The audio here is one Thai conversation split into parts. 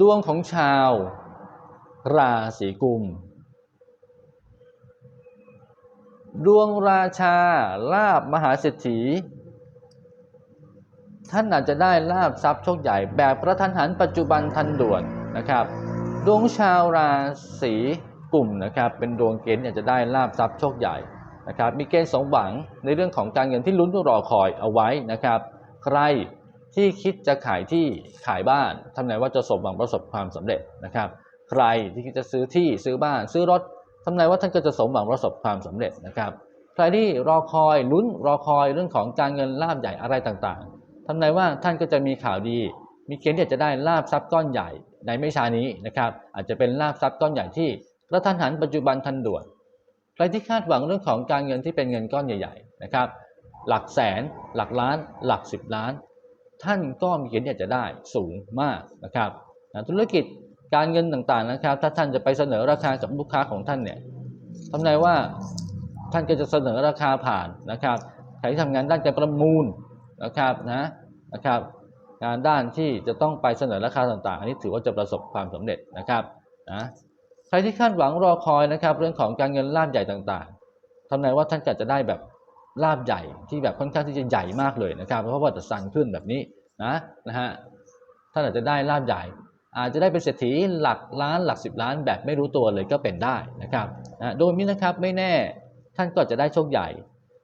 ดวงของชาว ราศีกุม ดวงราชาลาบมหาเศรษฐี ท่านอาจจะได้ลาบทรัพย์โชคใหญ่แบบกระทันหันปัจจุบันทันด่วนนะครับ ดวงชาวราศีกุมนะครับเป็นดวงเกณฑ์อยากจะได้ลาบทรัพย์โชคใหญ่นะครับมีเกณฑ์สมหวังในเรื่องของการเงินที่ลุ้นรอคอยเอาไว้นะครับ ใคร ที่คิดจะขายที่ขายบ้านทำนายว่าจะสมหวังประสบความสำเร็จนะครับ ใครที่คิดจะซื้อที่ซื้อบ้านซื้อรถทำนายว่าท่านก็จะสมหวังประสบความสำเร็จนะครับ ใครที่รอคอยลุ้นรอคอยเรื่องของการเงินลาบใหญ่อะไรต่างๆทำนายว่าท่านก็จะมีข่าวดี มีเกณฑ์ที่จะได้ลาบทรัพย์ก้อนใหญ่ในไม่ช้านี้นะครับ อาจจะเป็นลาบทรัพย์ก้อนใหญ่ที่กระทันหันปัจจุบันทันด่วนใครที่คาดหวังเรื่องของการเงินที่เป็นเงินก้อนใหญ่ ๆนะครับ หลักแสน หลักล้าน หลักสิบล้าน ท่านก็มีเกณฑ์ที่จะได้สูงมากนะครับนะธุรกิจการเงินต่างๆนะครับ ถ้าท่านจะไปเสนอราคากับลูกค้าของท่านเนี่ยทำนายว่าท่านก็จะเสนอราคาผ่านนะครับใครที่ทำงานด้านการประมูลนะครับนะนะครับงานด้านที่จะต้องไปเสนอราคาต่างๆ อันนี้ถือว่าจะประสบความสำเร็จนะครับนะใครที่คาดหวังรอคอยนะครับ เรื่องของการเงินลาบใหญ่ต่างๆทำนายว่าท่านก็จะได้แบบ ลาบใหญ่ที่แบบค่อนข้างที่จะใหญ่มากเลยนะครับเพราะว่าจะสั่นขึ้นแบบนี้นะนะฮะท่านอาจจะได้ลาบใหญ่ อาจจะได้เป็นเศรษฐีหลักล้านหลักสิบล้านแบบไม่รู้ตัวเลยก็เป็นได้นะครับนะโดยนี้นะครับไม่แน่ท่านก็จะได้โชคใหญ่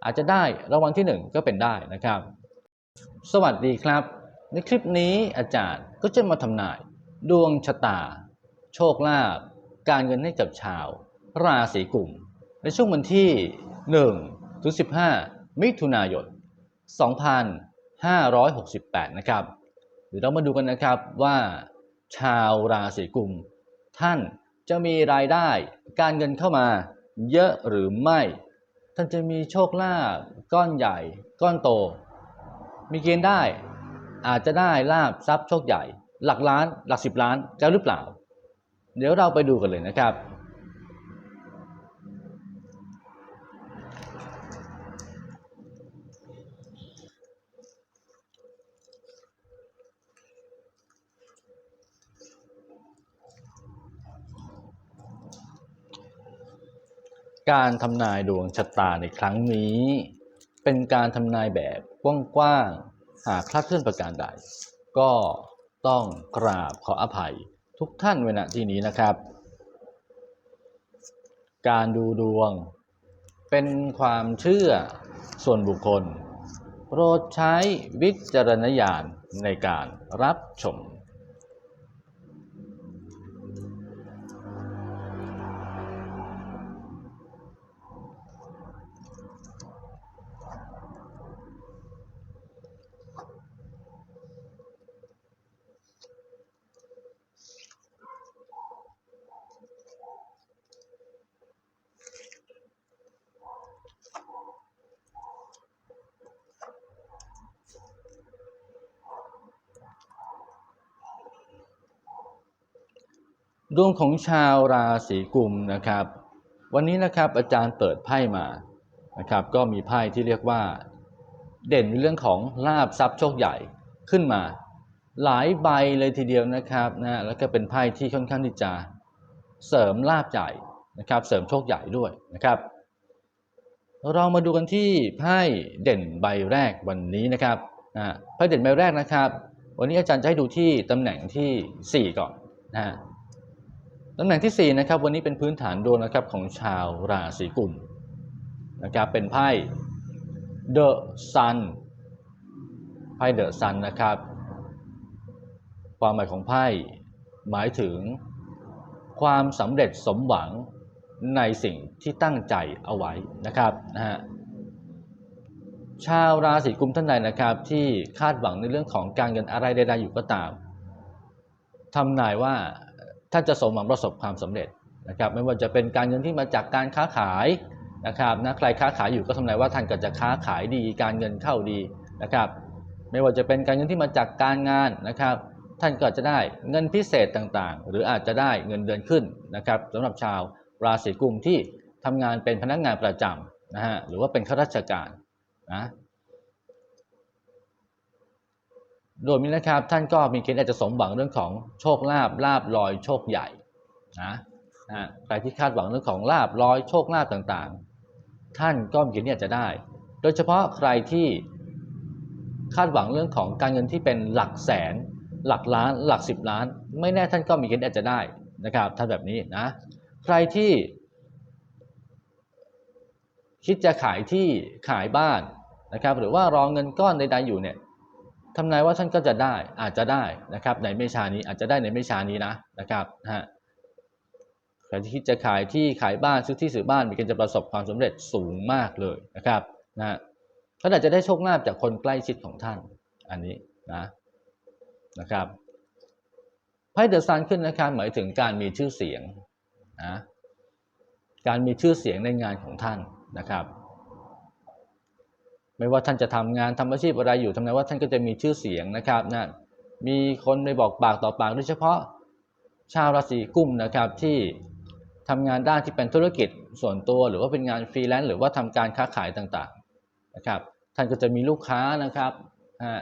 อาจจะได้รางวัลที่หนึ่งก็เป็นได้นะครับ สวัสดีครับ ในคลิปนี้อาจารย์ก็จะมาทำนาย ดวงชะตา โชคลาภการเงินให้กับชาว ราศีกุมในช่วงวันที่ 1 ถึง 15 มิถุนายน 2568 นะครับ เดี๋ยวเรามาดูกันนะครับว่าชาวราศีกุม ท่านจะมีรายได้การเงินเข้ามาเยอะหรือไม่ ท่านจะมีโชคลาภก้อนใหญ่ ก้อนโต มีเกณฑ์ได้ อาจจะได้ลาบทรัพย์โชคใหญ่ หลักล้าน หลักสิบล้านจะหรือเปล่า เดี๋ยวเราไปดูกันเลยนะครับ การทำนายดวงชะตาในครั้งนี้ เป็นการทำนายแบบกว้างๆหากคลาดเคลื่อนประการใด ก็ต้องกราบขออภัยทุกท่านเวลาที่นี้นะครับ การดูดวง เป็นความเชื่อส่วนบุคคล โปรดใช้วิจารณญาณในการรับชม ดวงของชาวราศีกุมนะครับ วันนี้นะครับอาจารย์เปิดไพ่มานะครับ ก็มีไพ่ที่เรียกว่า เด่นในเรื่องของลาบทรัพย์โชคใหญ่ขึ้นมา หลายใบเลยทีเดียวนะครับนะแล้วก็เป็นไพ่ที่ค่อนข้างที่จะเสริมลาบใหญ่นะครับ เสริมโชคใหญ่ด้วยนะครับ เรามาดูกันที่ไพ่เด่นใบแรกวันนี้นะครับนะไพ่เด่นใบแรกนะครับ วันนี้อาจารย์จะให้ดูที่ตำแหน่งทีสี่4 ก่อนนะฮะ ตำแหน่งที่4นะครับวันนี้เป็นพื้นฐานดวงนะครับของชาวราศีกุมนะครับเป็นไพ่ The Sun ไพ่ The Sun นะครับ ความหมายของไพ่หมายถึงความสำเร็จสมหวังในสิ่งที่ตั้งใจเอาไว้นะครับนะฮะชาวราศีกุมท่านใดนะครับ ที่คาดหวังในเรื่องของการเงินอะไรใดๆอยู่ก็ตามทำนายว่า ท่านจะสมหวังประสบความสำเร็จนะครับไม่ว่าจะเป็นการเงินที่มาจากการค้าขายนะครับนะใครค้าขายอยู่ก็ทำนายว่าท่านก็จะค้าขายดี การเงินเข้าดีนะครับไม่ว่าจะเป็นการเงินที่มาจากการงานนะครับ ท่านก็จะได้เงินพิเศษต่างๆ หรืออาจจะได้เงินเดือนขึ้นนะครับสำหรับชาวราศีกุมที่ทำงานเป็นพนักงานประจำนะฮะหรือว่าเป็นข้าราชการนะ โดยนี้นะครับท่านก็มีเกณฑ์อาจจะสมหวังเรื่องของโชคลาภลาบลอยโชคใหญ่นะนะใครที่คาดหวังเรื่องของลาบลอยโชคลาภต่างๆ ท่านก็มีเกณฑ์ที่อาจจะได้ โดยเฉพาะใครที่คาดหวังเรื่องของการเงินที่เป็นหลักแสน หลักล้าน หลักสิบล้าน ไม่แน่ท่านก็มีเกณฑ์อาจจะได้นะครับท่านแบบนี้นะใครที่ คิดจะขายที่ขายบ้านนะครับ หรือว่ารองเงินก้อนใดๆอยู่เนี่ย ทำนายว่าท่านก็จะได้อาจจะได้นะครับ ในไม่ช้านี้อาจจะได้ในไม่ช้านี้นะนะครับฮะใครที่คิดจะขายที่ขายบ้านซื้อที่ซื้อบ้านมีเกณฑ์จะประสบความสำเร็จสูงมากเลยนะครับนะฮะท่านอาจจะได้โชคลาภจากคนใกล้ชิดของท่านอันนี้นะนะครับไพ่เดอะซันขึ้นนะครับหมายถึงการมีชื่อเสียงนะการมีชื่อเสียงในงานของท่านนะครับ ไม่ว่าท่านจะทำงานทำอาชีพอะไรอยู่ทำไมว่าท่านก็จะมีชื่อเสียงนะครับนะมีคนไปบอกปากต่อปากโดยเฉพาะชาวราศีกุมนะครับที่ทำงานด้านที่เป็นธุรกิจส่วนตัวหรือว่าเป็นงานฟรีแลนซ์หรือว่าทำการค้าขายต่างๆนะครับ ท่านก็จะมีลูกค้านะครับฮะ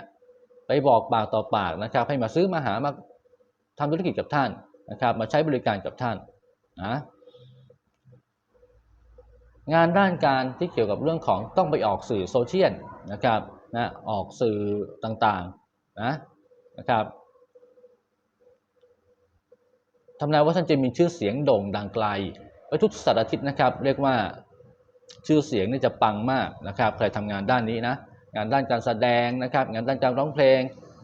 ไปบอกปากต่อปากนะครับ ให้มาซื้อมาหามาทำธุรกิจกับท่านนะครับ มาใช้บริการกับท่านนะ งานด้านการที่เกี่ยวกับเรื่องของต้องไปออกสื่อโซเชียลนะครับนะออกสื่อต่างๆนะนะครับทำนายว่าท่านจะมีชื่อเสียงโด่งดังไกลไปทุกสัปดาห์ทิตย์นะครับ เรียกว่าชื่อเสียงนี่จะปังมากนะครับใครทำงานด้านนี้นะงานด้านการแสดงนะครับ งานด้านการร้องเพลง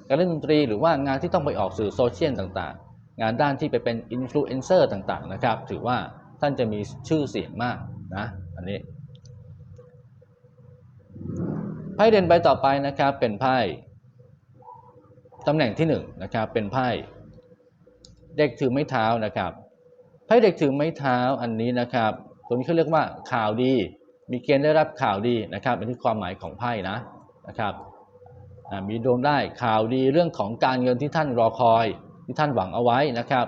การเล่นดนตรีหรือว่างานที่ต้องไปออกสื่อโซเชียลต่างๆ งานด้านที่ไปเป็นอินฟลูเอนเซอร์ต่างๆนะครับ ถือว่าท่านจะมีชื่อเสียงมากนะ อันนี้ไพ่เด่นใบต่อไปนะครับเป็นไพ่ตำแหน่งที่หนึ่งนะครับเป็นไพ่เด็กถือไม้เท้านะครับไพ่เด็กถือไม้เท้าอันนี้นะครับตัวนี้เขาเรียกว่าข่าวดี มีเกณฑ์ได้รับข่าวดีนะครับเป็นที่ความหมายของไพ่นะนะครับมีดวงได้ข่าวดีเรื่องของการเงินที่ท่านรอคอยที่ท่านหวังเอาไว้นะครับ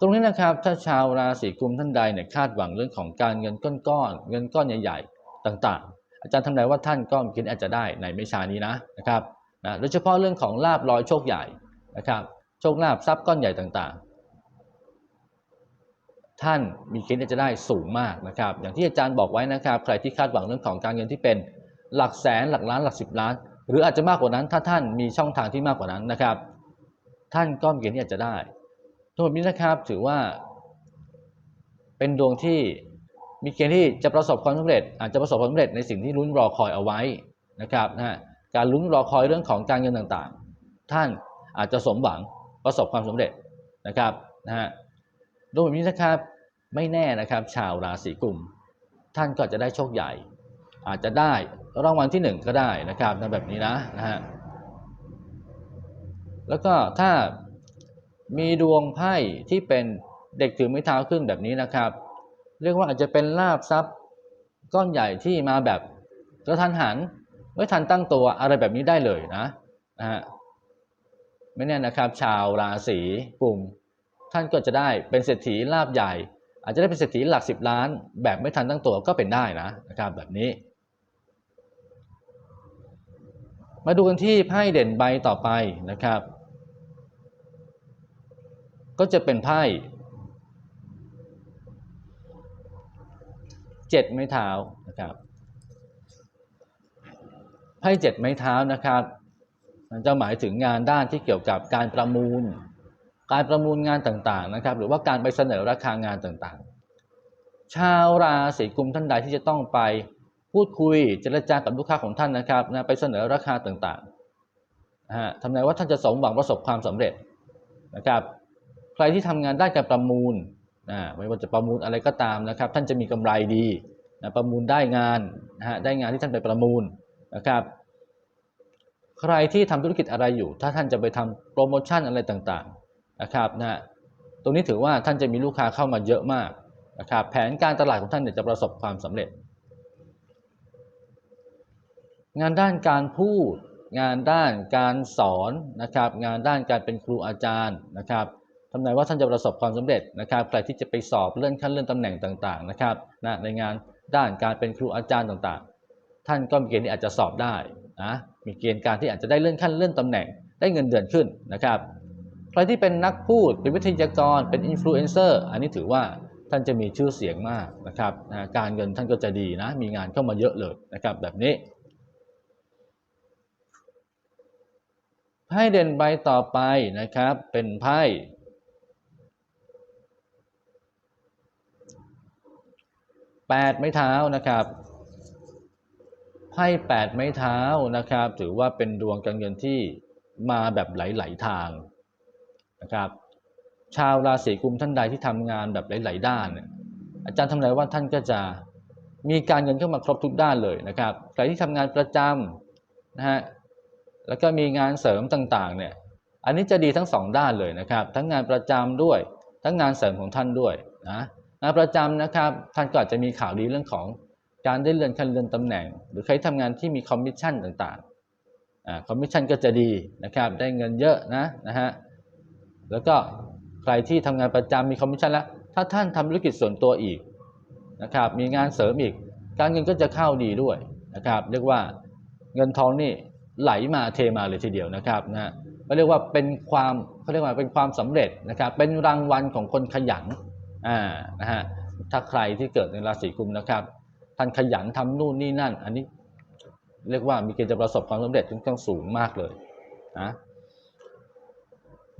ตรงนี้นะครับถ้าชาวราศีกุมท่านใดเนี่ยคาดหวังเรื่องของการเงินก้อนๆเงินก้อนใหญ่ ๆ ต่างๆ อาจารย์ทำนายว่าท่านก็มีเกณฑ์อาจจะได้ในไม่ช้านี้นะนะครับนะโดยเฉพาะเรื่องของลาบลอยโชคใหญ่นะครับ โชคลาภทรัพย์ก้อนใหญ่ต่างๆ ท่านมีเกณฑ์ที่จะได้สูงมากนะครับ อย่างที่อาจารย์บอกไว้นะครับ ใครที่คาดหวังเรื่องของการเงินที่เป็นหลักแสนหลักล้านหลักสิบล้าน หรืออาจจะมากกว่านั้นถ้าท่านมีช่องทางที่มากกว่านั้นนะครับ ท่านก็มีเกณฑ์ที่อาจจะได้ ทั้งหมดนี้นะครับ ถือว่า เป็นดวงที่มีเกณฑ์ที่จะประสบความสำเร็จ อาจจะประสบความสำเร็จในสิ่งที่ลุ้นรอคอยเอาไว้นะครับนะฮะการลุ้นรอคอยเรื่องของการเงินต่างๆ ท่านอาจจะสมหวังประสบความสำเร็จนะครับนะฮะโดยแบบนี้นะครับไม่แน่นะครับ ชาวราศีกุม ท่านก็จะได้โชคใหญ่ อาจจะได้รางวัลที่หนึ่งก็ได้นะครับในแบบนี้นะนะฮะแล้วก็ถ้า มีดวงไพ่ที่เป็นเด็กถือไม้เท้าขึ้นแบบนี้นะครับ เรียกว่าอาจจะเป็นลาบทรัพย์ก้อนใหญ่ที่มาแบบกระทันหันไม่ทันตั้งตัวอะไรแบบนี้ได้เลยนะนะฮะไม่แน่นะครับ ชาวราศีกลุ่ม ท่านก็จะได้เป็นเศรษฐีลาบใหญ่ อาจจะได้เป็นเศรษฐีหลักสิบล้าน แบบไม่ทันตั้งตัวก็เป็นได้นะนะครับแบบนี้ มาดูกันที่ไพ่เด่นใบต่อไปนะครับ ก็จะเป็นไพ่เจ็ดไม้เท้านะครับไพ่เจ็ดไม้เท้านะครับมันจะหมายถึงงานด้านที่เกี่ยวกับการประมูล การประมูลงานต่างๆนะครับ หรือว่าการไปเสนอราคางานต่างๆ ชาวราศีกุมท่านใดที่จะต้องไปพูดคุยเจรจากับลูกค้าของท่านนะครับนะไปเสนอราคาต่างๆนะฮะทำนายว่าท่านจะสมหวังประสบความสำเร็จนะครับ ใครที่ทำงานด้านการประมูลนะไม่ว่าจะประมูลอะไรก็ตามนะครับ ท่านจะมีกำไรดีนะประมูลได้งานนะฮะได้งานที่ท่านไปประมูลนะครับ ใครที่ทำธุรกิจอะไรอยู่ ถ้าท่านจะไปทำโปรโมชั่นอะไรต่างๆนะครับนะตรงนี้ถือว่าท่านจะมีลูกค้าเข้ามาเยอะมากนะครับแผนการตลาดของท่านเนี่ยจะประสบความสำเร็จ งานด้านการพูด งานด้านการสอนนะครับ งานด้านการเป็นครูอาจารย์นะครับ ทำนายว่าท่านจะประสบความสำเร็จนะครับ ใครที่จะไปสอบเลื่อนขั้นเลื่อนตำแหน่งต่างๆนะครับนะในงานด้านการเป็นครูอาจารย์ต่างๆ ท่านก็มีเกณฑ์ที่อาจจะสอบได้นะมีเกณฑ์การที่อาจจะได้เลื่อนขั้นเลื่อนตำแหน่ง ได้เงินเดือนขึ้นนะครับ ใครที่เป็นนักพูดเป็นวิทยากรเป็นอินฟลูเอนเซอร์อันนี้ถือว่าท่านจะมีชื่อเสียงมากนะครับนะการเงินท่านก็จะดีนะ มีงานเข้ามาเยอะเลยนะครับแบบนี้ไพ่เด่นใบต่อไปนะครับ เป็นไพ่ แปดไม้เท้านะครับไพ่แปดไม้เท้านะครับ ถือว่าเป็นดวงการเงินที่มาแบบไหลๆทางนะครับ ชาวราศีกุมท่านใดที่ทำงานแบบหลายๆด้านเนี่ยอาจารย์ทำนายว่าท่านก็จะมีการเงินเข้ามาครบทุกด้านเลยนะครับใครที่ทำงานประจำนะฮะแล้วก็มีงานเสริมต่างๆเนี่ยอันนี้จะดีทั้งสองด้านเลยนะครับ ทั้งงานประจำด้วย ทั้งงานเสริมของท่านด้วยนะ ประจำนะครับท่านก็อาจจะมีข่าวดีเรื่องของการได้เลื่อนขั้นเลื่อนตำแหน่ง หรือใครทำงานที่มีคอมมิชชั่นต่างๆอ่าคอมมิชชั่นก็จะดีนะครับ ได้เงินเยอะนะนะฮะแล้วก็ใครที่ทำงานประจำมีคอมมิชชั่นแล้ว ถ้าท่านทำธุรกิจส่วนตัวอีกนะครับ มีงานเสริมอีก การเงินก็จะเข้าดีด้วยนะครับ เรียกว่าเงินทองนี่ไหลมาเทมาเลยทีเดียวนะครับนะก็เรียกว่าเป็นความเขาเรียกว่าเป็นความสำเร็จนะครับ เป็นรางวัลของคนขยัน อ่านะฮะถ้าใครที่เกิดในราศีกุมนะครับ ท่านขยันทำนู่นนี่นั่น อันนี้เรียกว่ามีเกณฑ์จะประสบความสำเร็จค่อนข้างสูงมากเลยนะ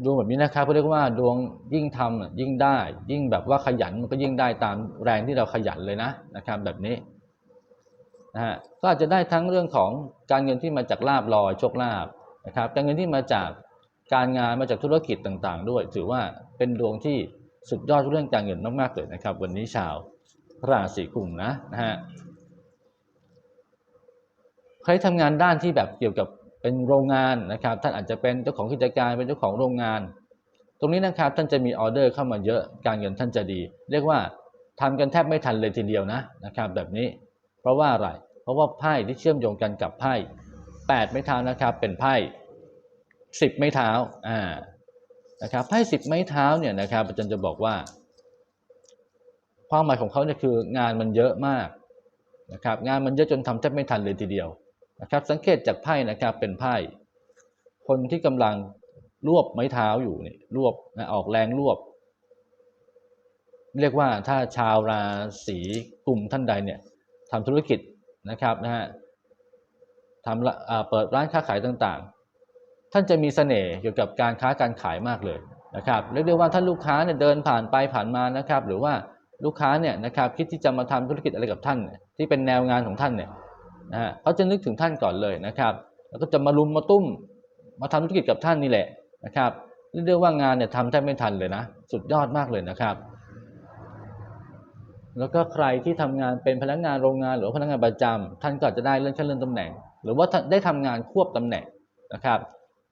ดวงแบบนี้นะครับเขาเรียกว่าดวงยิ่งทำอะยิ่งได้ ยิ่งแบบว่าขยันมันก็ยิ่งได้ตามแรงที่เราขยันเลยนะนะครับ แบบนี้นะฮะก็อาจจะได้ทั้งเรื่องของการเงินที่มาจากลาบลอยโชคลาภนะครับ การเงินที่มาจากการงานมาจากธุรกิจต่างๆ ด้วย ถือว่าเป็นดวงที่ สุดยอดเรื่องการเงินมากๆเลยนะครับ วันนี้ชาวราศีกุมนะนะฮะใครทำงานด้านที่แบบเกี่ยวกับเป็นโรงงานนะครับท่านอาจจะเป็นเจ้าของกิจการเป็นเจ้าของโรงงาน ตรงนี้นะครับท่านจะมีออเดอร์เข้ามาเยอะการเงินท่านจะดี เรียกว่าทำกันแทบไม่ทันเลยทีเดียวนะนะครับ แบบนี้ เพราะว่าอะไร เพราะว่าไพ่ที่เชื่อมโยงกันกับไพ่แปดไม้เท้านะครับเป็นไพ่สิบไม้เท้าอ่า นะครับไพ่สิบไม้เท้าเนี่ยนะครับอาจารย์จะบอกว่า ความหมายของเขาเนี่ยคืองานมันเยอะมากนะครับงานมันเยอะจนทำแทบไม่ทันเลยทีเดียวนะครับสังเกตจากไพ่นะครับเป็นไพ่คนที่กำลังรวบไม้เท้าอยู่เนี่ยรวบนะออกแรงรวบ เรียกว่าถ้าชาวราศีกลุ่มท่านใดเนี่ยทำธุรกิจนะครับนะฮะทำเปิดร้านค้าขายต่าง ท่านจะมีเสน่ห์เกี่ยวกับการค้าการขายมากเลยนะครับเรียกได้ว่าถ้าลูกค้าเนี่ยเดินผ่านไปผ่านมานะครับ หรือว่าลูกค้าเนี่ยนะครับคิดที่จะมาทำธุรกิจอะไรกับท่านนที่เป็นแนวงานของท่านเนี่ยนะฮะเขาจะนึกถึงท่านก่อนเลยนะครับ แล้วก็จะมารุมมาตุ้มมาทำธุรกิจกับท่านนี่แหละนะครับเรียกได้ว่างานเนี่ยทำแทบไม่ทันเลยนะ สุดยอดมากเลยนะครับ แล้วก็ใครที่ทำงานเป็นพนักงานโรงงานหรือพนักงานประจำท่านก็จะได้เลื่อนขั้นเลื่อนตำแหน่ง หรือว่าได้ทำงานควบตำแหน่งนะครับ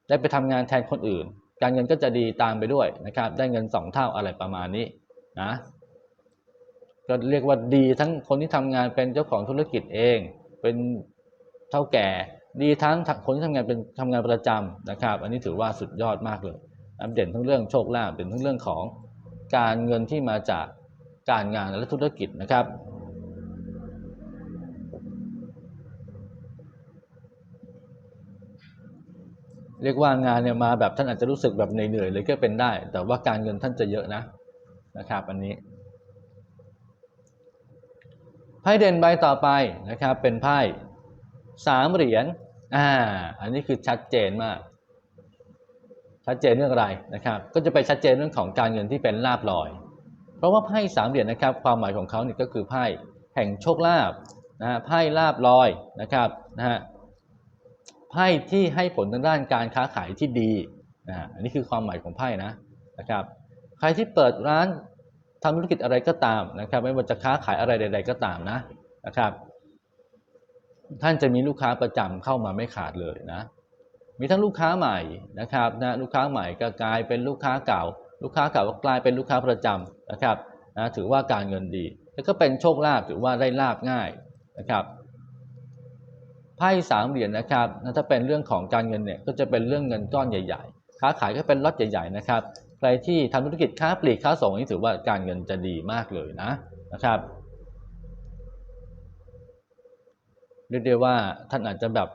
ได้ไปทำงานแทนคนอื่น การเงินก็จะดีตามไปด้วยนะครับ ได้เงินสองเท่าอะไรประมาณนี้นะก็เรียกว่าดีทั้งคนที่ทำงานเป็นเจ้าของธุรกิจเอง เป็นเท่าแก่ดีทั้งคนที่ทำงานเป็นทำงานประจำนะครับ อันนี้ถือว่าสุดยอดมากเลยเด่นทั้งเรื่องโชคลาภเด่นทั้งเรื่องของการเงินที่มาจากการงานและธุรกิจนะครับ เรียกว่างานเนี่ยมาแบบท่านอาจจะรู้สึกแบบเหนื่อยๆเลยก็เป็นได้ แต่ว่าการเงินท่านจะเยอะนะนะครับอันนี้ไพ่เด่นใบต่อไปนะครับเป็นไพ่สามเหรียญอ่าอันนี้คือชัดเจนมาก ชัดเจนเรื่องอะไรนะครับ ก็จะไปชัดเจนเรื่องของการเงินที่เป็นลาบลอย เพราะว่าไพ่สามเหรียญนะครับ ความหมายของเขาเนี่ยก็คือไพ่แห่งโชคลาภนะฮะไพ่ลาบลอยนะครับนะฮะ ไพ่ที่ให้ผลทางด้านการค้าขายที่ดีนะอันนี้คือความหมายของไพ่นะนะครับ ใครที่เปิดร้านทำธุรกิจอะไรก็ตามนะครับ ไม่ว่าจะค้าขายอะไรใด ๆ ก็ตามนะนะครับ ท่านจะมีลูกค้าประจำเข้ามาไม่ขาดเลยนะ มีทั้งลูกค้าใหม่นะครับนะลูกค้าใหม่ก็กลายเป็นลูกค้าเก่า ลูกค้าเก่าก็กลายเป็นลูกค้าประจำนะครับนะถือว่าการเงินดี แล้วก็เป็นโชคลาภถือว่าได้ลาบง่ายนะครับ ไพ่สามเหรียญนะครับถ้าเป็นเรื่องของการเงินเนี่ยก็จะเป็นเรื่องเงินก้อนใหญ่ ๆ ค้าขายก็เป็นล็อตใหญ่ๆนะครับ ใครที่ทำธุรกิจค้าปลีกค้าส่งนี่ถือว่าการเงินจะดีมากเลยนะนะครับเรียกได้ว่าท่านอาจจะแบบ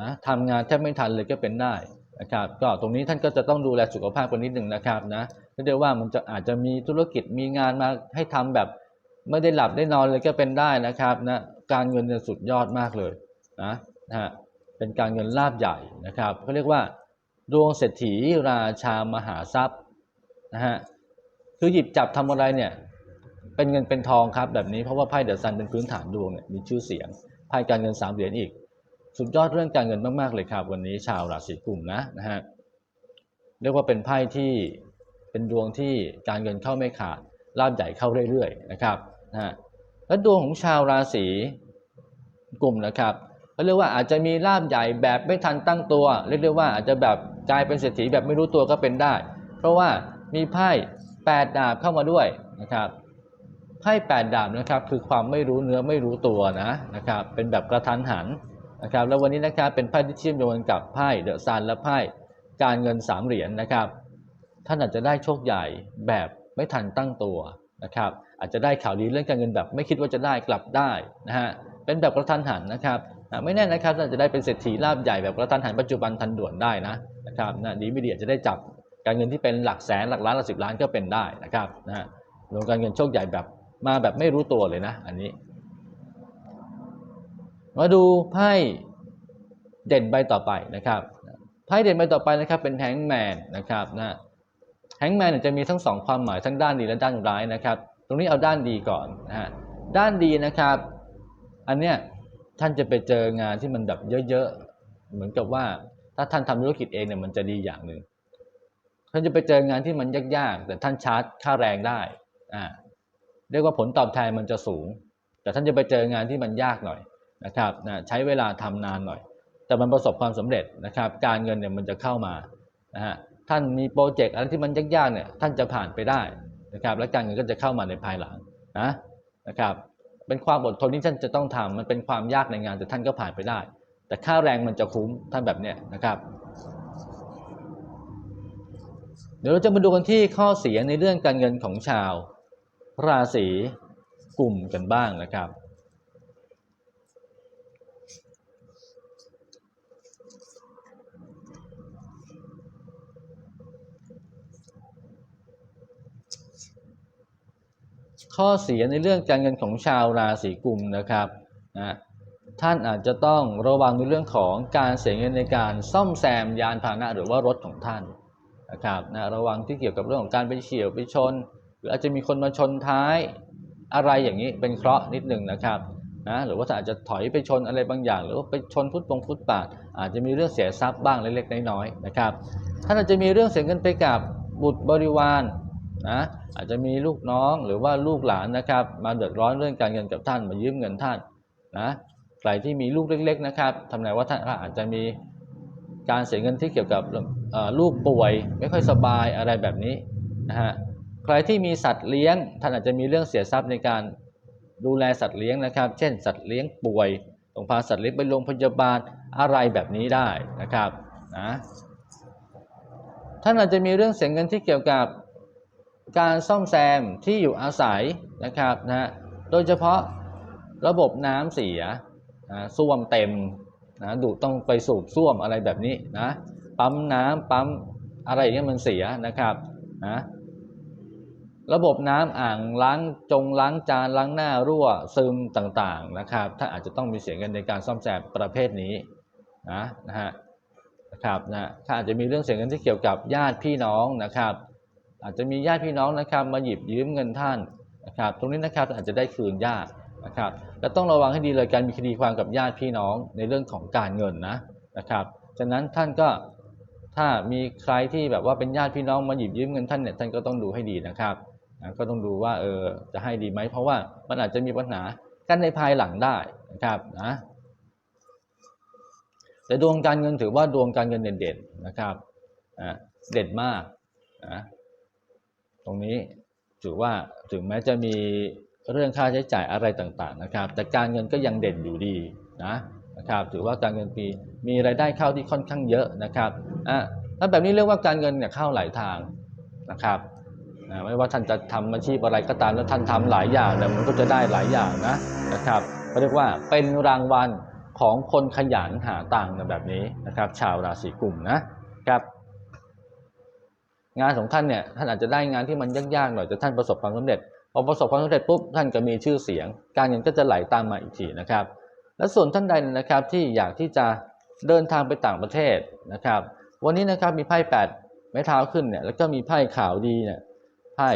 นะทำงานแทบไม่ทันเลยก็เป็นได้นะครับก็ตรงนี้ท่านก็จะต้องดูแลสุขภาพกันนิดหนึ่งนะครับนะเรียกได้ว่ามันจะอาจจะมีธุรกิจมีงานมาให้ทำแบบ ไม่ได้หลับได้นอนเลยก็เป็นได้นะครับนะ การเงินเนี่ยสุดยอดมากเลยนะนะฮะเป็นการเงินลาบใหญ่นะครับเขาเรียกว่า ดวงเศรษฐีราชามหาทรัพย์นะฮะคือหยิบจับทำอะไรเนี่ยเป็นเงินเป็นทองครับแบบนี้เพราะว่าไพ่เดอะซันเป็นพื้นฐานดวงเนี่ยมีชื่อเสียงไพ่การเงินสามเหรียญอีก สุดยอดเรื่องการเงินมากๆเลยครับ วันนี้ชาวราศีกุมนะนะฮะเรียกว่าเป็นไพ่ที่เป็นดวงที่การเงินเข้าไม่ขาดลาบใหญ่เข้าเรื่อยๆนะครับนะฮะ และดวงของชาวราศีกลุ่มนะครับเขาเรียกว่าอาจจะมีลาบใหญ่แบบไม่ทันตั้งตัวเรียกได้ว่าอาจจะแบบกลายเป็นเศรษฐีแบบไม่รู้ตัวก็เป็นได้ เพราะว่ามีไพ่แปดดาบเข้ามาด้วยนะครับไพ่แปดดาบนะครับคือความไม่รู้เนื้อไม่รู้ตัวนะนะครับเป็นแบบกระทันหันนะครับแล้ววันนี้นะครับเป็นไพ่ที่เชื่อมโยงกันกับไพ่เดอะซันและไพ่การเงินสามเหรียญนะครับท่านอาจจะได้โชคใหญ่แบบไม่ทันตั้งตัว นะครับอาจจะได้ข่าวดีเรื่องการเงินแบบ ไม่คิดว่าจะได้กลับได้นะฮะเป็นแบบกระทันหันนะครับไม่แน่นะครับอาจจะได้เป็นเศรษฐีลาบใหญ่แบบกระทันหันปัจจุบันทันด่วนได้นะนะครับนะดีไม่ดีอาจจะได้จับการเงินที่เป็นหลักแสนหลักล้านหลักสิบล้านก็เป็นได้นะครับนะฮะรวมการเงินโชคใหญ่แบบมาแบบไม่รู้ตัวเลยนะอันนี้ มาดูไพ่เด่นใบต่อไปนะครับไพ่เด่นใบต่อไปนะครับเป็นแฮงแมนนะครับนะ แฮงแมนจะมีทั้งสองความหมายทั้งด้านดีและด้านร้ายนะครับ ตรงนี้เอาด้านดีก่อนนะฮะด้านดีนะครับ อันเนี้ยท่านจะไปเจองานที่มันแบบเยอะๆเหมือนกับว่าถ้าท่านทำธุรกิจเองเนี่ยมันจะดีอย่างหนึ่งท่านจะไปเจองานที่มันยากๆแต่ท่านชาร์จค่าแรงได้อ่าเรียกว่าผลตอบแทนมันจะสูง แต่ท่านจะไปเจองานที่มันยากหน่อยนะครับนะใช้เวลาทำนานหน่อย แต่มันประสบความสำเร็จนะครับ การเงินเนี่ยมันจะเข้ามานะฮะ ท่านมีโปรเจกต์อะไรที่มันยากๆเนี่ยท่านจะผ่านไปได้นะครับและการเงินก็จะเข้ามาในภายหลังนะนะครับเป็นความอดทนที่ท่านจะต้องทำมันเป็นความยากในงานแต่ท่านก็ผ่านไปได้ แต่ค่าแรงมันจะคุ้มท่านแบบเนี้ยนะครับ เดี๋ยวเราจะมาดูกันที่ข้อเสียในเรื่องการเงินของชาว ราศีกลุ่มกันบ้างนะครับ ข้อเสียในเรื่องการเงินของชาวราศีกุมนะครับนะท่านอาจจะต้องระวังในเรื่องของการเสียเงินในการซ่อมแซมยานพาหนะหรือว่ารถของท่านนะครับนะระวังที่เกี่ยวกับเรื่องของการไปเฉียวไปชน หรืออาจจะมีคนมาชนท้ายอะไรอย่างนี้เป็นเคราะห์นิดหนึ่งนะครับนะหรือว่าอาจจะถอยไปชนอะไรบางอย่าง หรือว่าไปชนฟุตบงฟุตบาทอาจจะมีเรื่องเสียทรัพย์บ้างเล็กๆน้อยๆนะครับท่านอาจจะมีเรื่องเสียเงินไปกับบุตรบริวาร นะอาจจะมีลูกน้องหรือว่าลูกหลานนะครับมาเดือดร้อนเรื่องการเงินกับท่านมายืมเงินท่านนะใครที่มีลูกเล็ก ๆนะครับทำนายว่าท่านอาจจะมีการเสียเงินที่เกี่ยวกับลูกป่วยไม่ค่อยสบายอะไรแบบนี้นะฮะใครที่มีสัตว์เลี้ยงท่านอาจจะมีเรื่องเสียทรัพย์ในการดูแลสัตว์เลี้ยงนะครับ เช่น สัตว์เลี้ยงป่วยต้องพาสัตว์เลี้ยงไปโรงพยาบาลอะไรแบบนี้ได้นะครับนะท่านอาจจะมีเรื่องเสียเงินที่เกี่ยวกับ การซ่อมแซมที่อยู่อาศัยนะครับนะโดยเฉพาะระบบน้ำเสียนะส้วมเต็มนะดูต้องไปสูบส้วมอะไรแบบนี้นะปั๊มน้ำปั๊มอะไรเงี้ยมันเสียนะครับนะระบบน้ำอ่างล้างจงล้างจานล้างหน้ารั่วซึมต่างๆนะครับ ถ้าอาจจะต้องมีเสียเงินในการซ่อมแซมประเภทนี้นะนะฮะนะครับนะถ้าอาจจะมีเรื่องเสียเงินที่เกี่ยวกับญาติพี่น้องนะครับ อาจจะมีญาติพี่น้องนะครับมาหยิบยืมเงินท่านนะครับตรงนี้นะครับอาจจะได้คืนยากนะครับและต้องระวังให้ดีเลยการมีคดีความกับญาติพี่น้องในเรื่องของการเงินนะนะครับฉะนั้นท่านก็ถ้ามีใครที่แบบว่าเป็นญาติพี่น้องมาหยิบยืมเงินท่านเนี่ยท่านก็ต้องดูให้ดีนะครับนะก็ต้องดูว่าเออจะให้ดีไหมเพราะว่ามันอาจจะมีปัญหากันในภายหลังได้นะครับนะแต่ดวงการเงินถือว่าดวงการเงินเด่นๆนะครับอะเด่นมากนะ ตรงนี้ถือว่าถึงแม้จะมีเรื่องค่าใช้จ่ายอะไรต่างๆนะครับ แต่การเงินก็ยังเด่นอยู่ดีนะนะครับ ถือว่าการเงินปีมีรายได้เข้าที่ค่อนข้างเยอะนะครับอะแล้วแบบนี้เรียกว่าการเงินเนี่ยเข้าหลายทางนะครับนะไม่ว่าท่านจะทำอาชีพอะไรก็ตามแล้วท่านทำหลายอย่างเนี่ยมันก็จะได้หลายอย่างนะนะครับเขาเรียกว่าเป็นรางวัลของคนขยันหาตังค์แบบนี้นะครับ ชาวราศีกุมนะครับ งานของท่านเนี่ยท่านอาจจะได้งานที่มันยากๆหน่อยแต่ท่านประสบความสำเร็จพอประสบความสำเร็จปุ๊บท่านก็มีชื่อเสียง การเงินก็จะไหลตามมาอีกทีนะครับ และส่วนท่านใดนะครับที่อยากที่จะเดินทางไปต่างประเทศนะครับ วันนี้นะครับมีไพ่แปดไม้เท้าขึ้นเนี่ยแล้วก็มีไพ่ขาวดีเนี่ยไพ่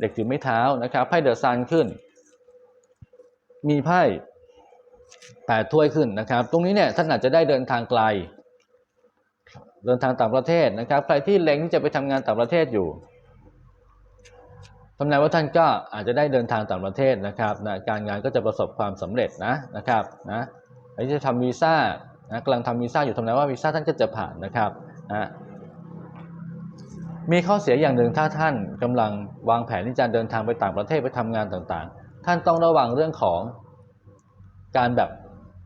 เด็กถือไม้เท้านะครับไพ่เดอะซันขึ้น มีไพ่แปดถ้วยขึ้นนะครับ ตรงนี้เนี่ยท่านอาจจะได้เดินทางไกล เดินทางต่างประเทศนะครับ ใครที่เล็งที่จะไปทำงานต่างประเทศอยู่ทำนายว่าท่านก็อาจจะได้เดินทางต่างประเทศนะครับนะการงานก็จะประสบความสำเร็จนะนะครับนะใครที่จะทำวีซ่านะกำลังทำวีซ่าอยู่ทำนายว่าวีซ่าท่านก็จะผ่านนะครับนะมีข้อเสียอย่างหนึ่งถ้าท่านกำลังวางแผนที่จะเดินทางไปต่างประเทศไปทำงานต่างๆ ท่านต้องระวังเรื่องของการแบบ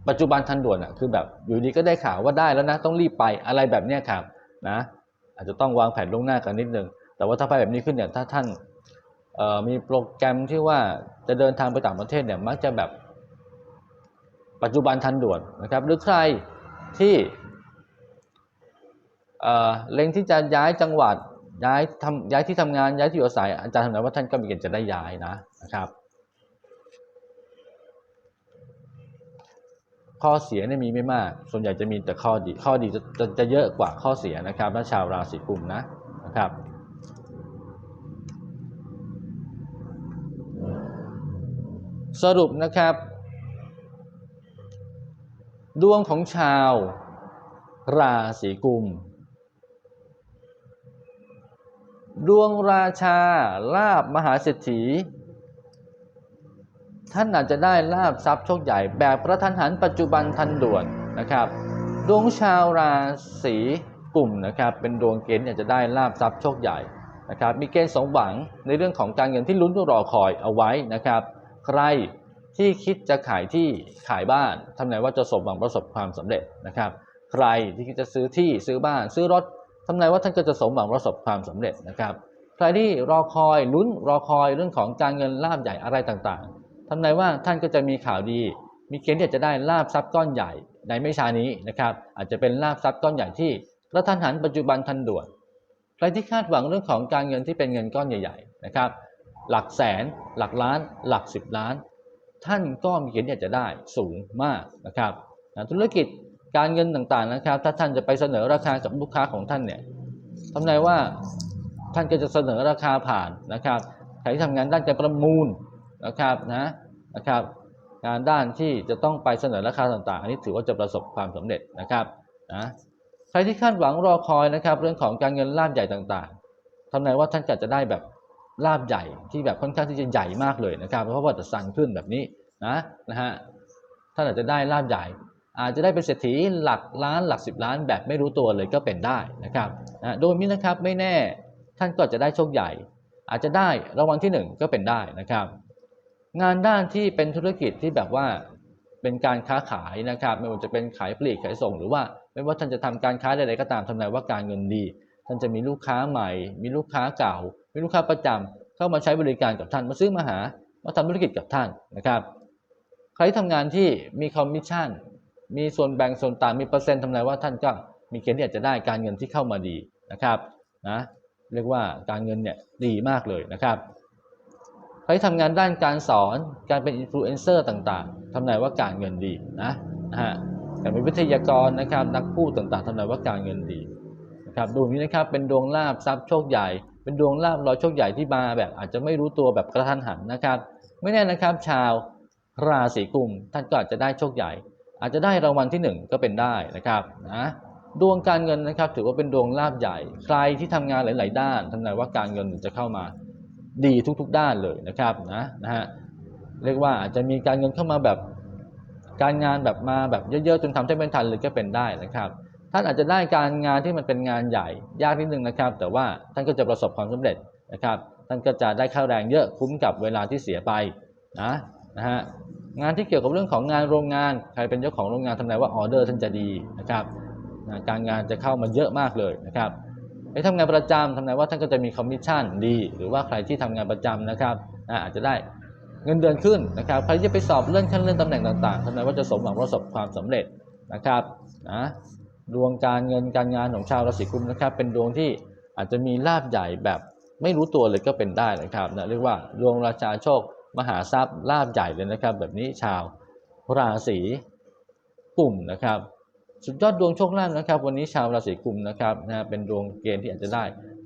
ปัจจุบันทันด่วนอะคือแบบอยู่ดีก็ได้ข่าวว่าได้แล้วนะ ต้องรีบไปอะไรแบบเนี้ยครับนะอาจจะต้องวางแผนล่วงหน้ากันนิดนึง แต่ว่าถ้าไปแบบนี้ขึ้นเนี่ยถ้าท่านมีโปรแกรมที่ว่าจะเดินทางไปต่างประเทศเนี่ยมักจะแบบปัจจุบันทันด่วนนะครับ หรือใครที่เออเล็งที่จะย้ายจังหวัดย้ายทำย้ายที่ทำงานย้ายที่อยู่อาศัยอาจารย์ทำนายว่าท่านก็มีเกณฑ์จะได้ย้ายนะนะครับ ข้อเสียเนี่ยมีไม่มาก ส่วนใหญ่จะมีแต่ข้อดี ข้อดีจะจะจะเยอะกว่าข้อเสียนะครับถ้าชาวราศีกุมนะนะครับ สรุปนะครับ ดวงของชาวราศีกุม ดวงราชาลาบมหาเศรษฐี ท่านอาจจะได้ลาบทรัพย์โชคใหญ่แบบกระทันหันปัจจุบันทันด่วนนะครับดวงชาวราศีกลุ่มนะครับเป็นดวงเกณฑ์เนี่ยจะได้ลาบทรัพย์โชคใหญ่นะครับมีเกณฑ์สมหวังในเรื่องของการเงินที่ลุ้นรอคอยเอาไว้นะครับ ใครที่คิดจะขายที่ขายบ้านทำนายว่าจะสมหวังประสบความสำเร็จนะครับ ใครที่คิดจะซื้อที่ซื้อบ้าน ซื้อรถทำนายว่าท่านก็จะสมหวังประสบความสำเร็จนะครับ ใครที่รอคอยลุ้นรอคอยเรื่องของการเงินลาบใหญ่อะไรต่าง ทำนายว่าท่านก็จะมีข่าวดี มีเกณฑ์ที่จะได้ลาบทรัพย์ก้อนใหญ่ในไม่ช้านี้นะครับ อาจจะเป็นลาบทรัพย์ก้อนใหญ่ที่กระทันหันปัจจุบันทันด่วนใครที่คาดหวังเรื่องของการเงินที่เป็นเงินก้อนใหญ่ๆนะครับ หลักแสน หลักล้าน หลักสิบล้าน ท่านก็มีเกณฑ์ที่จะได้สูงมากนะครับธุรกิจการเงินต่างๆนะครับ ถ้าท่านจะไปเสนอราคากับลูกค้าของท่านเนี่ยทำนายว่าท่านก็จะเสนอราคาผ่านนะครับใครที่ทำงานด้านการประมูล นะครับนะนะครับ งานด้านที่จะต้องไปเสนอราคาต่างๆ อันนี้ถือว่าจะประสบความสำเร็จนะครับนะใครที่คาดหวังรอคอยนะครับ เรื่องของการเงินลาบใหญ่ต่างๆทำนายว่าท่านก็จะได้แบบลาบใหญ่ที่แบบค่อนข้างที่จะใหญ่มากเลยนะครับ เพราะว่าจะสั่งขึ้นแบบนี้นะนะฮะท่านอาจจะได้ลาบใหญ่ อาจจะได้เป็นเศรษฐีหลักล้านหลักสิบล้านแบบไม่รู้ตัวเลยก็เป็นได้นะครับนะโดยนี้นะครับไม่แน่ท่านก็จะได้โชคใหญ่ อาจจะได้รางวัลที่หนึ่งก็เป็นได้นะครับ งานด้านที่เป็นธุรกิจที่แบบว่าเป็นการค้าขายนะครับ ไม่ว่าจะเป็นขายปลีกขายส่ง หรือว่าไม่ว่าท่านจะทำการค้าใดๆก็ตามทำนายว่าการเงินดี ท่านจะมีลูกค้าใหม่ มีลูกค้าเก่า มีลูกค้าประจำเข้ามาใช้บริการกับท่าน มาซื้อมาหา มาทำธุรกิจกับท่านนะครับ ใครที่ทำงานที่มีคอมมิชชั่น มีส่วนแบ่งส่วนต่างมีเปอร์เซ็นต์ทำนายว่าท่านก็มีเกณฑ์ที่อาจจะได้การเงินที่เข้ามาดีนะครับนะเรียกว่าการเงินเนี่ยดีมากเลยนะครับ ใครที่ทำงานด้านการสอนการเป็นอินฟลูเอนเซอร์ต่างๆทำนายว่าการเงินดีนะนะฮะการเป็นวิทยากรนะครับนักพูดต่างๆทำนายว่าการเงินดีนะครับดวงนี้นะครับเป็นดวงลาบทรัพย์โชคใหญ่ เป็นดวงลาบรอยโชคใหญ่ที่มาแบบอาจจะไม่รู้ตัวแบบกระทันหันนะครับ ไม่แน่นะครับชาวราศีกุมท่านก็อาจจะได้โชคใหญ่ อาจจะได้รางวัลที่หนึ่งก็เป็นได้นะครับนะดวงการเงินนะครับถือว่าเป็นดวงลาบใหญ่ ใครที่ทำงานหลาย ๆ ด้านทำนายว่าการเงินจะเข้ามา ดีทุกๆด้านเลยนะครับนะนะฮะเรียกว่าอาจจะมีการเงินเข้ามาแบบการงานแบบมาแบบเยอะๆจนทำให้ไม่ทันเลยก็เป็นได้นะครับ ท่านอาจจะได้การงานที่มันเป็นงานใหญ่ยากนิดนึงนะครับ แต่ว่าท่านก็จะประสบความสำเร็จนะครับ ท่านก็จะได้ค่าแรงเยอะคุ้มกับเวลาที่เสียไปนะนะฮะงานที่เกี่ยวกับเรื่องของงานโรงงานใครเป็นเจ้าของโรงงานทำนายว่าออเดอร์ท่านจะดีนะครับนะการงานจะเข้ามาเยอะมากเลยนะครับ ไปทำงานประจำทำนายว่าท่านก็จะมีคอมมิชชั่นดี หรือว่าใครที่ทำงานประจำนะครับอาจจะได้เงินเดือนขึ้นนะครับ ใครที่จะไปสอบเลื่อนขั้นเลื่อนตำแหน่งต่างๆท่านนั้นว่าจะสมหวังประสบความสำเร็จนะครับนะดวงการเงินการงานของชาวราศีกุมนะครับ เป็นดวงที่อาจจะมีลาบใหญ่แบบไม่รู้ตัวเลยก็เป็นได้นะครับนะเรียกว่าดวงราชาโชค มหาทรัพย์ลาบใหญ่เลยนะครับ แบบนี้ชาวราศีกุมนะครับ สุดยอดดวงโชคลาภนะครับ วันนี้ชาวราศีกุมนะครับนะเป็นดวงเกณฑ์ที่อาจจะได้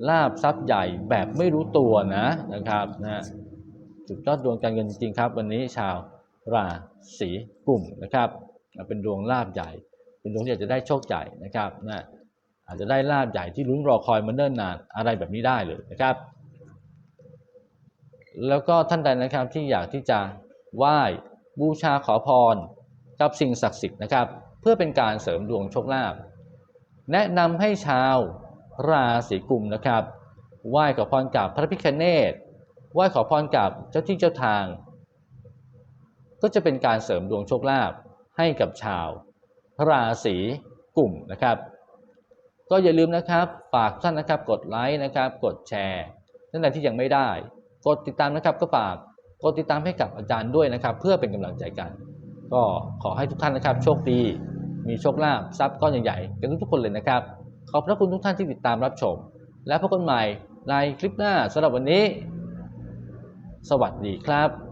ลาบทรัพย์ใหญ่แบบไม่รู้ตัวนะนะครับนะสุดยอดดวงการเงินจริงๆครับ วันนี้ชาวราศีกุมนะครับเป็นดวงลาบใหญ่ เป็นดวงที่อาจจะได้โชคใหญ่นะครับนะอาจจะได้ลาบใหญ่ที่ลุ้นรอคอยมาเนิ่นนานอะไรแบบนี้ได้เลยนะครับ แล้วก็ท่านใดนะครับที่อยากที่จะไหว้บูชาขอพรกับสิ่งศักดิ์สิทธิ์นะครับ เพื่อเป็นการเสริมดวงโชคลาภแนะนำให้ชาวราศีกุมนะครับไหว้ขอพรกับพระพิคเนตไหว้ขอพรกับเจ้าที่เจ้าทาง ก็จะเป็นการเสริมดวงโชคลาภให้กับชาว ราศีกุมนะครับ ก็อย่าลืมนะครับฝากท่านนะครับกดไลค์นะครับกดแชร์ท่านใดที่ยังไม่ได้ กดติดตามนะครับก็ฝากกดติดตามให้กับอาจารย์ด้วยนะครับ เพื่อเป็นกำลังใจกัน ก็ขอให้ทุกท่านนะครับ โชคดี มีโชคลาภทรัพย์ก้อนใหญ่ๆกันทุกๆคนเลยนะครับ ขอบพระคุณทุกท่านที่ติดตามรับชม และพบกันใหม่ในคลิปหน้าสำหรับวันนี้ สวัสดีครับ